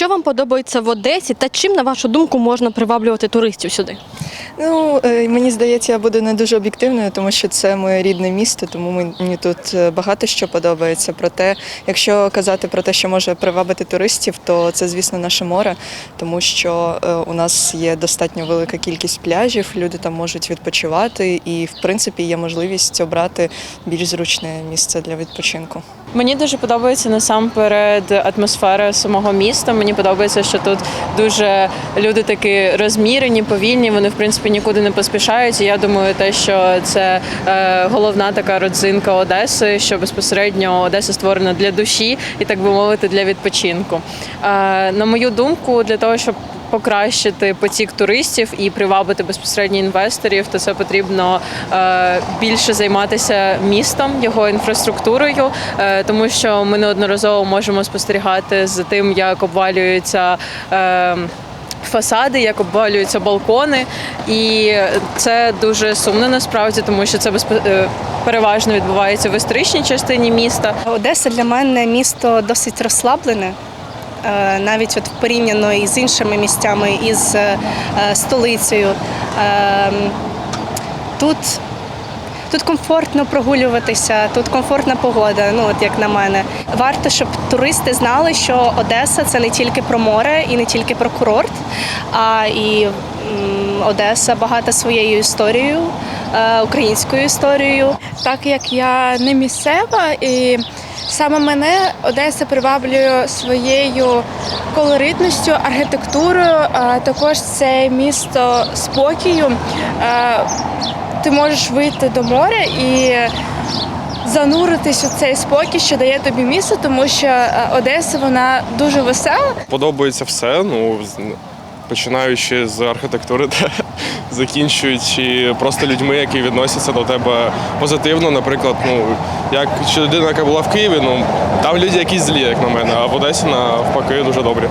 Що вам подобається в Одесі та чим, на вашу думку, можна приваблювати туристів сюди? Ну, е, мені здається, я буду не дуже об'єктивною, тому що це моє рідне місто, тому мені тут е, багато що подобається. Проте, якщо казати про те, що може привабити туристів, то це, звісно, наше море, тому що е, у нас є достатньо велика кількість пляжів, люди там можуть відпочивати, і в принципі є можливість обрати більш зручне місце для відпочинку. Мені дуже подобається насамперед атмосфера самого міста. Мені подобається, що тут дуже люди такі розмірені, повільні. Вони в принципі нікуди не поспішають. І я думаю, те, що це е, головна така родзинка Одеси, що безпосередньо Одеса створена для душі і так би мовити, для відпочинку. Е, на мою думку, для того, щоб покращити потік туристів і привабити безпосередньо інвесторів, то це потрібно е, більше займатися містом, його інфраструктурою, тому що ми неодноразово можемо спостерігати за тим, як обвалюються. Фасади, як обвалюються балкони, і це дуже сумно насправді, тому що це безпо- е, переважно відбувається в історичній частині міста. Одеса для мене місто досить розслаблене. е, Навіть от порівняно із іншими місцями, із е, столицею. Ем, Тут, тут комфортно прогулюватися, тут комфортна погода, ну от як на мене. Варто, щоб туристи знали, що Одеса це не тільки про море і не тільки про курорт, а і Одеса багата своєю історією, е, українською історією. так як я не місцева, і саме мене Одеса приваблює своєю колоритністю, архітектурою. а Також це місто спокою. Е, Ти можеш вийти до моря і зануритись у цей спокій, що дає тобі місто, тому що е, Одеса вона дуже весела. Подобається все. Ну починаючи з архітектури та закінчуючи просто людьми, які відносяться до тебе позитивно. Наприклад, ну як чи людина, яка була в Києві, ну там люди якісь злі, як на мене, а в Одесі навпаки дуже добрі.